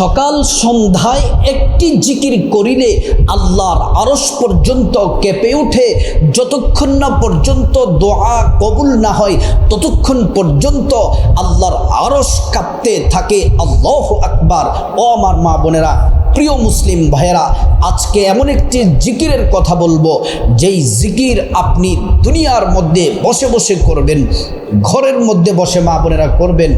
সকাল সন্ধ্যায় একটি জিকির করিলে আল্লাহর আরস পর্যন্ত কেঁপে উঠে। যতক্ষণ না পর্যন্ত দোয়া কবুল না হয়, ততক্ষণ পর্যন্ত আল্লাহর আরস কাঁপতে থাকে। আল্লাহ আকবার। ও আমার মা বোনেরা প্রিয় মুসলিম ভাইয়েরা, আজকে এমন একটি জিকিরের কথা বলব, যেই জিকির আপনি দুনিয়ার মধ্যে বসে বসে করবেন, ঘরের মধ্যে বসে মা বোনেরা করবেন,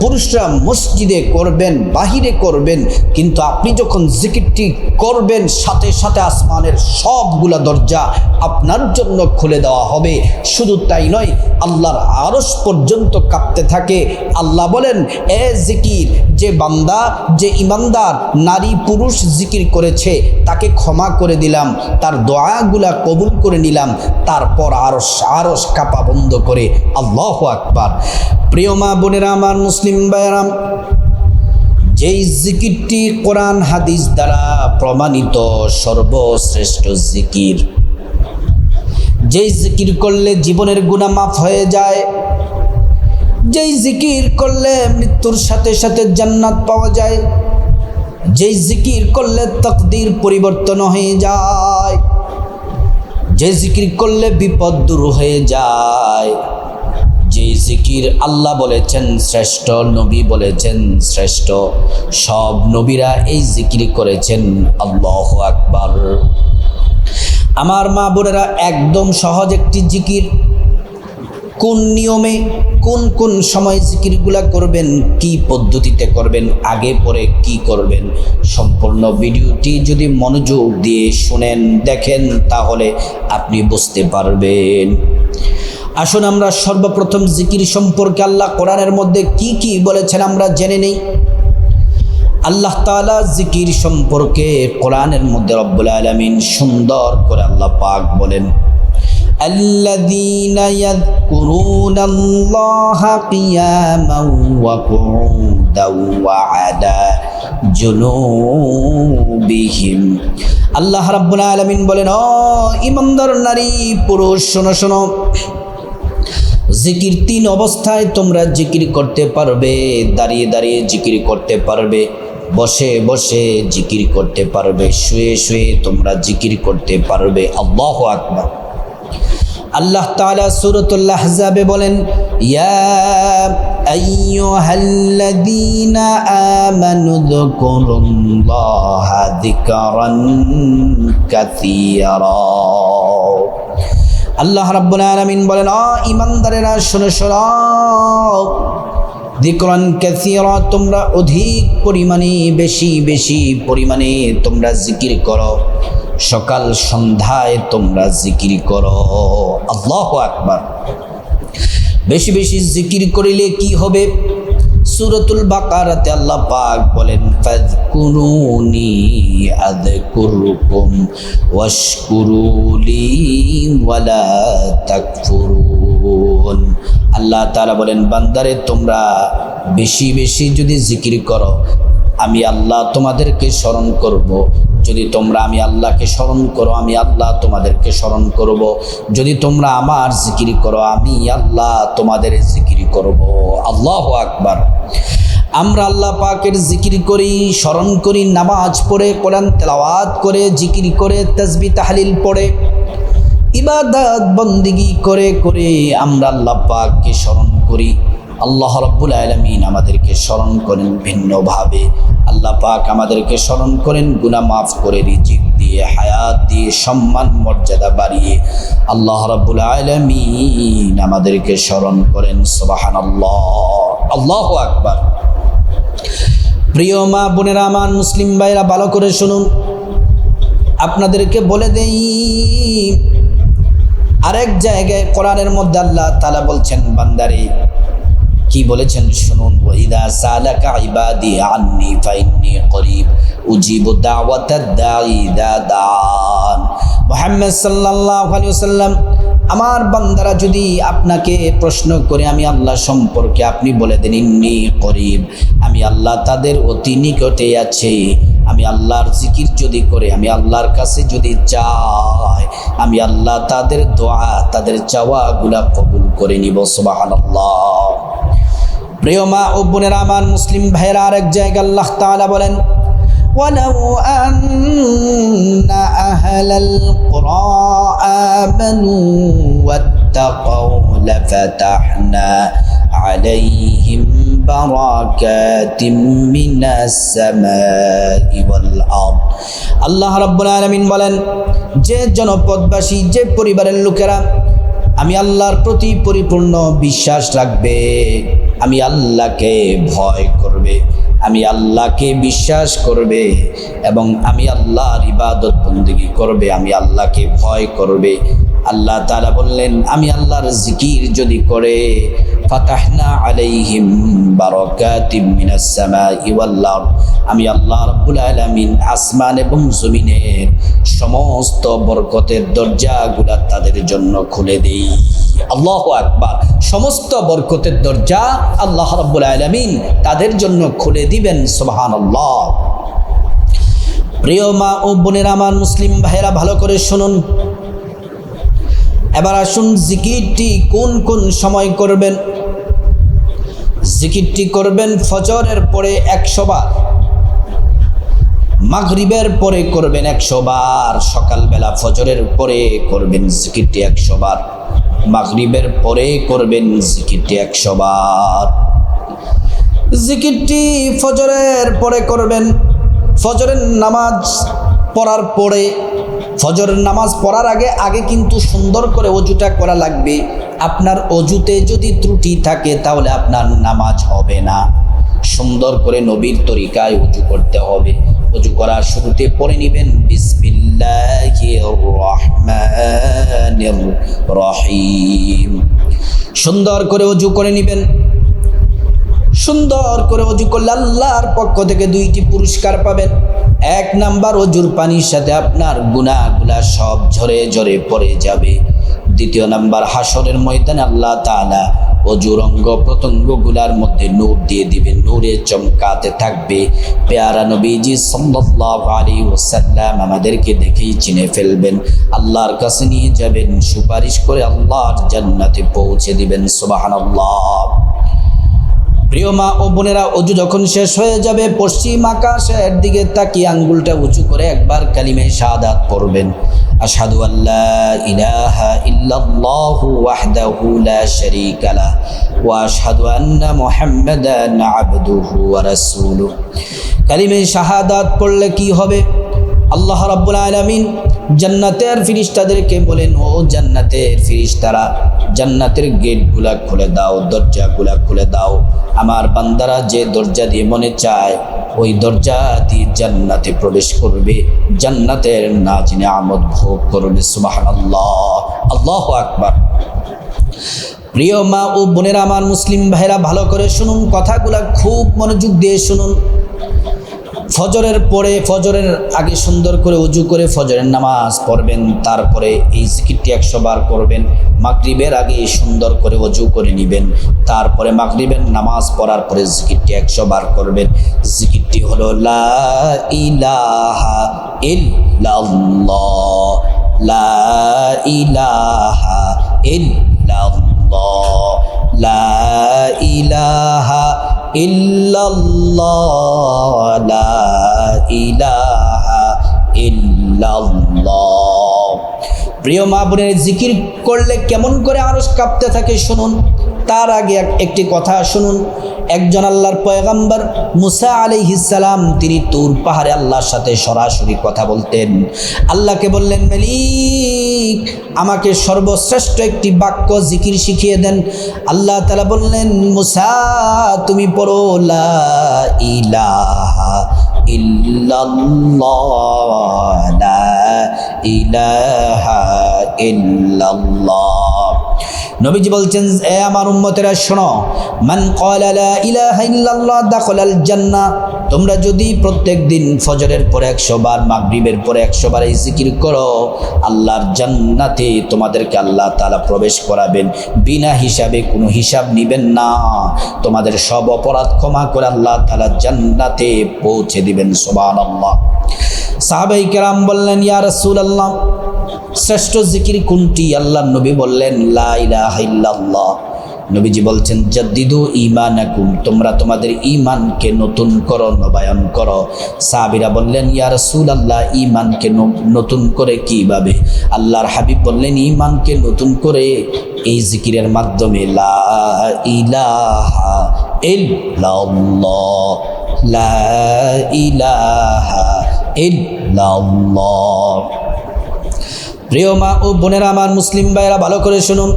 পুরুষরা মসজিদে করবেন, বাহিরে করবেন, কিন্তু আপনি যখন জিকিরটি করবেন, সাথে সাথে আসমানের সবগুলা দরজা আপনার জন্য খুলে দেওয়া হবে। শুধু তাই নয়, আল্লাহর আরস পর্যন্ত কাঁপতে থাকে। আল্লাহ বলেন, এ জিকির যে বান্দা, যে ইমানদার, নারী, পুরুষ জিকির করেছে, তাকে ক্ষমা করে দিলাম, তার দোয়াগুলা কবুল করে নিলাম, তারপর আরস আরস কাপা বন্ধ করে আল্লাহ আকবার। প্রিয় মা বোনেরা, আমার মুসলিম ভাইয়েরাম যেই জিকিরটি কোরআন, হাদিস দ্বারা প্রমাণিত সর্বশ্রেষ্ঠ জিকির, যেই জিকির করলে জীবনের গুণা মাফ হয়ে যায় যেই জিকির করলে মৃত্যুর সাথে সাথে জান্নাত পাওয়া যায়, যেই জিকির করলে তকদির পরিবর্তন হয়ে যায় যে জিকির করলে বিপদ দূর হয়ে যায় যে জিকির আল্লাহ বলেছেন শ্রেষ্ঠ, নবী বলেছেন শ্রেষ্ঠ, সব নবীরা এই জিকির করেছেন, আল্লাহ আকবার। আমার মা বোনেরা, একদম সহজ একটি জিকির। কোন নিয়মে কোন কোন সময় জিকিরগুলা করবেন, কি পদ্ধতিতে করবেন, আগে পরে কি করবেন, সম্পূর্ণ ভিডিওটি যদি মনোযোগ দিয়ে শুনেন, দেখেন, তাহলে আপনি বুঝতে পারবেন। আসুন আমরা সর্বপ্রথম জিকির সম্পর্কে আল্লাহ কোরআনের মধ্যে কি কি বলেছেন আমরা জেনে নেই। আল্লাহ তালা জিকির সম্পর্কে কোরআনের মধ্যে রব্বুল আলমিন সুন্দর করে আল্লাহ পাক বলেন। الذين يذكرون الله قياما وقعودا وعلى جنوبهم আল্লাহ রাব্বুল আলামিন বলেন ও ইমানদার নারী পুরুষ শোনো শোনো জিকির তিন অবস্থায় তোমরা জিকির করতে পারবে দাঁড়িয়ে দাঁড়িয়ে জিকির করতে পারবে বসে বসে জিকির করতে পারবে শুয়ে শুয়ে তোমরা জিকির করতে পারবে আল্লাহ আকবার আল্লাহ তাআলা সূরাতুল আহজাবে বলেন আল্লাহ রাব্বুল আলামিন বলেন আ ইমানদারেরা শুনে, শোনো। যিকরান কাসীরা, তোমরা অধিক পরিমাণে, বেশি বেশি পরিমাণে তোমরা জিকির করো। সকাল সন্ধ্যায় তোমরা জিকির করো। আল্লাহ আকবার। বেশি বেশি জিকির করিলে কি হবে? সুরতুল বাকারাতে আল্লাহ পাক বলেন, ফাযকুরুনি আযকুরুকুম ওয়াশকুরুলি ওয়ালা তাকফুরুন। আল্লাহ তাআলা বলেন, বান্দারে, তোমরা বেশি বেশি যদি জিকির করো আমি আল্লাহ তোমাদেরকে স্মরণ করব। যদি তোমরা আমি আল্লাহকে স্মরণ করো, আমি আল্লাহ তোমাদেরকে স্মরণ করব। যদি তোমরা আমার জিকির করো, আমি আল্লাহ তোমাদের জিকির করব। আল্লাহ আকবার। আমরা আল্লাহ পাকের জিকির করি, স্মরণ করি, নামাজ পড়ে, কোরআন তেলাওয়াত করে, জিকির করে তসবি তাহলিল পড়ে, ইবাদত, বন্দিগি করে করে আমরা আল্লাহ পাককে স্মরণ করি। আল্লাহ রব্বুল আলমিন আমাদেরকে স্মরণ করেন ভিন্নভাবে। আল্লাহ পাক আমাদেরকে স্মরণ করেন গুনা মাফ করে, রিজিক দিয়ে, হায়াত দিয়ে, সম্মান, মর্যাদা বাড়িয়ে। আল্লাহ রব্বুল আলমিন আমাদেরকে স্মরণ করেন সবাহান আল্লাহ আল্লাহ আকবার। প্রিয় মা বোনেরা আমার মুসলিম ভাইরা ভালো করে শুনুন। আপনাদেরকে বলে দেই, আরেক জায়গায় কোরআনের মধ্যে আল্লাহ তালা বলছেন, বান্দারে কি বলেছেন? শুনুন, ওয়াইদা সালাকা ইবাদি আন্নি ফাইন্নি করিব, উজিবু দাওয়াতাদ দাঈ দান মুহাম্মদ সাল্লাল্লাহু আলাইহি ওয়াসাল্লাম, আমার বান্দারা যদি আপনাকে প্রশ্ন করে, আমি আল্লাহ সম্পর্কে আপনি বলে দেন, ইন্নি করিব, আমি আল্লাহ তাদের অতি নিকটে আছে, আমি আল্লাহর জিকির যদি করে, আমি আল্লাহর কাছে যদি চাই, আমি আল্লাহ তাদের দোয়া, তাদের চাওয়াগুলা কবুল করে নিব, সুবহানাল্লাহ। প্রিয় মা ও বোনেরা আমার মুসলিম ভাইয়েরা আরেক জায়গায় আল্লাহ তাআলা বলেন ولو أن أهل القرى آمنوا واتقوا لفتحنا عليهم بركات من السماء والأرض আল্লাহ রাব্বুল আলামিন বলেন যে জনপদবাসী যে পরিবারের লোকেরা আমি আল্লাহর প্রতি পরিপূর্ণ বিশ্বাস রাখবে। আমি আল্লাহকে ভয় করবে। আমি আল্লাহকে বিশ্বাস করবে এবং আমি আল্লাহর ইবাদত বন্দিগি করবে। আমি আল্লাহকে ভয় করবে। আল্লাহ তাআলা বললেন, আমি আল্লাহর জিকির যদি করে আলাইহিম আমি আল্লাহ আসমান এবং সমস্ত বরকতের তাদের জন্য খুলে আল্লাহ সমস্ত বরকতের দরজা তাদের জন্য খুলে দিবেন, সুবহানাল্লাহ। প্রিয় মা ও বোনেরা, আমার মুসলিম ভাইয়েরা, ভালো করে শুনুন। এবার আসুন জিকিরটি কোন কোন সময় করবেন? জিকিরটি করবেন ফজরের পরে একশো বার, মাগরিবের পরে করবেন একশো বার, সকালবেলা ফজরের পরে করবেন জিকিরটি একশো বার, মাগরিবের পরে করবেন জিকিরটি একশো বার। জিকিরটি ফজরের পরে করবেন, ফজরের নামাজ পড়ার পরে ফজরের নামাজ পড়ার আগে আগে কিন্তু সুন্দর করে অজুটা করা লাগবে। আপনার অজুতে যদি ত্রুটি থাকে, তাহলে আপনার নামাজ হবে না। সুন্দর করে নবীর তরিকায় উজু করতে হবে। উজু করার শুরুতে পড়ে নেবেন রহিম। সুন্দর করে উজু করে নেবেন। সুন্দর করে অজু করলে আল্লাহর পক্ষ থেকে দুইটি পুরস্কার পাবেন। এক নাম্বার অজুর পানির সাথে আপনার গুণাগুলা সব ঝরে ঝরে পড়ে যাবে। দ্বিতীয় নাম্বার, হাসরের ময়দানে আল্লাহ তাআলা অজুর অঙ্গ প্রত্যঙ্গগুলার মধ্যে নূর দিয়ে দিবে। নূরে চমকাতে থাকবে। পেয়ারা নবীজি সাল্লাল্লাহু আলাইহি ওয়াসাল্লাম আমাদেরকে দেখেই চিনে ফেলবেন। আল্লাহর কাছে নিয়ে যাবেন, সুপারিশ করে আল্লাহর জান্নাতে পৌঁছে দিবেন। সুবহানাল্লাহ। প্রিয় মা ও বোনেরা, অজু যখন শেষ হয়ে যাবে, পশ্চিম আকাশের দিকে তাকিয়ে আঙ্গুলটা উঁচু করে একবার কালিমে শাহাদাত পড়বেন। আশহাদু আল্লাহ ইলাহা ইল্লাল্লাহু ওয়াহদাহু লা শারীকা লা ওয়া আশহাদু কালিমে শাহাদাত পড়লে কি হবে? আল্লাহ রাব্বুল আলামিন জান্নাতের ফিরিস্তাদেরকে বলেন, ও জান্নাতের ফিরিস্তারা, জান্নাতের গেটগুলা খুলে দাও, দরজাগুলা খুলে দাও। আমার বান্দারা যে দরজা দিয়ে মনে চায়, ওই দরজা দিয়ে জান্নাতে প্রবেশ করবে। জান্নাতের নাজিনে আমদ ভোগ করবে, সুবহানাল্লাহ। আল্লাহ আকবার। প্রিয় মা ও বোনেরা, আমার মুসলিম ভাইরা ভালো করে শুনুন, কথাগুলা খুব মনোযোগ দিয়ে শুনুন। ফজরের পরে, ফজরের আগে সুন্দর করে উজু করে ফজরের নামাজ পড়বেন, তারপরে এই জিকিরটি একশো বার করবেন, মাগরিবের আগে সুন্দর করে অজু করে নেবেন, তারপরে মাগরিবের নামাজ পড়ার পরে জিকিরটি একশো বার করবেন। জিকিরটি হলো, লা ইলাহা লা ইলাহা লা ইলাহা প্রিয় মা বোনের, জিকির করলে কেমন করে আরস কাঁপতে থাকে শুনুন। তার আগে এক- একটি কথা শুনুন। একজন আল্লাহর পয়গাম্বর মুসা আলাইহিসালাম তিনি তুর পাহাড়ে আল্লাহর সাথে সরাসরি কথা বলতেন। আল্লাহকে বললেন মেলিক আমাকে সর্বশ্রেষ্ঠ একটি বাক্য জিকির শিখিয়ে দেন। আল্লাহ তালা বললেন, মুসা, তুমি পড়ো, লা ইলাহা ইল্লাল্লাহ, লা ইলাহা নবীজি বলছেন, এ আমার উম্মতেরা, শোনো, মান ক্বালা লা ইলাহা ইল্লাল্লাহ দাখালাল জান্নাহ, তোমরা যদি প্রত্যেক দিন ফজরের পরে একশো বার, মাগরিবের পরে একশো বার এই জিকির করো, আল্লাহর জান্নাতে তোমাদেরকে আল্লাহ তালা প্রবেশ করাবেন। বিনা হিসাবে কোনো হিসাব নিবেন না। তোমাদের সব অপরাধ ক্ষমা করে আল্লাহ তাআলা জান্নাতে পৌঁছে দিবেন আল্লাহ সাহাবাই কেরাম বললেন, ইয়া রাসূলুল্লাহ শ্রেষ্ঠ জিকির কোনটি? আল্লাহ নবী বললেন নবীজি বলছেন, জাদ্দিদু ইমানাকুম তোমরা তোমাদের ইমানকে নতুন করো, নবায়ন করো। সাহাবিরা বললেন, ইয়া রাসূলুল্লাহ ইমানকে নতুন করে কীভাবে? আল্লাহর হাবিব বললেন ইমানকে নতুন করে এই জিকিরের মাধ্যমে, লা ইলাহা ইল্লাল্লাহ। লা ইলাহা ইল্লাল্লাহ। প্রিয় মা ও বোনেরা আমার মুসলিম ভাইয়েরা ভালো করে শুনুন।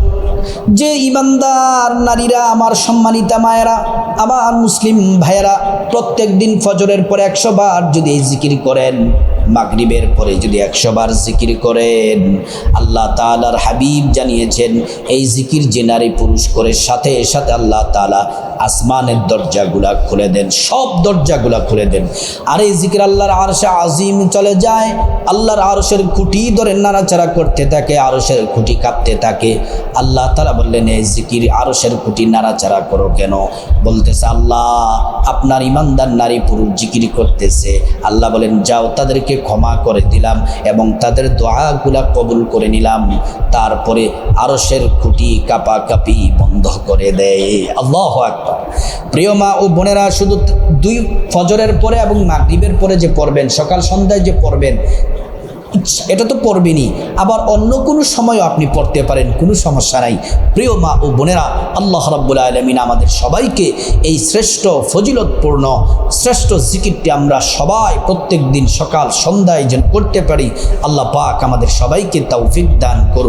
যে ইমানদার নারীরা, আমার সম্মানিতা মায়েরা, আমার মুসলিম ভাইয়েরা, প্রত্যেক দিন ফজরের পরে একশো বার যদি এই জিকির করেন, মাগরিবের পরে যদি একশো বার জিকির করেন, আল্লাহ তালার হাবিব জানিয়েছেন, এই জিকির যে নারী পুরুষ করে, সাথে সাথে আল্লাহ তালা আসমানের দরজাগুলা খুলে দেন, সব দরজাগুলা খুলে দেন। আর এই জিকির আল্লাহর আরশে আজিম চলে যায়, আল্লাহর আরশের খুঁটি ধরে নাড়াচাড়া করতে থাকে, আরশের খুঁটি কাঁপতে থাকে, আল্লাহ তারা বললেন, এই জিকির আরশের খুঁটি নাড়াচাড়া করো কেন? বলতেছে, আল্লাহ আপনার ইমানদার নারী পুরুষ জিকির করতেছে। আল্লাহ বলেন, যাও, তাদেরকে ক্ষমা করে দিলাম এবং তাদের দোয়াগুলা কবুল করে নিলাম। তারপরে আরশের খুঁটি কাপাকাপি বন্ধ করে দেয়। আল্লাহ আকবার। প্রিয় মা ও বোনেরা, শুধু দুই ফজরের পরে এবং মাগরিবের পরে যে পড়বেন, সকাল সন্ধ্যায় যে পড়বেন এটা তো পড়বেনই। আবার অন্য কোনো সময়ও আপনি পড়তে পারেন, কোনো সমস্যা নাই। প্রিয় মা ও বোনেরা, আল্লাহ রাব্বুল আলমিন আমাদের সবাইকে এই শ্রেষ্ঠ ফজিলতপূর্ণ, শ্রেষ্ঠ জিকিরটি আমরা সবাই প্রত্যেক দিন সকাল সন্ধ্যায় যেন করতে পারি, আল্লাহ পাক আমাদের সবাইকে তাও দান করুন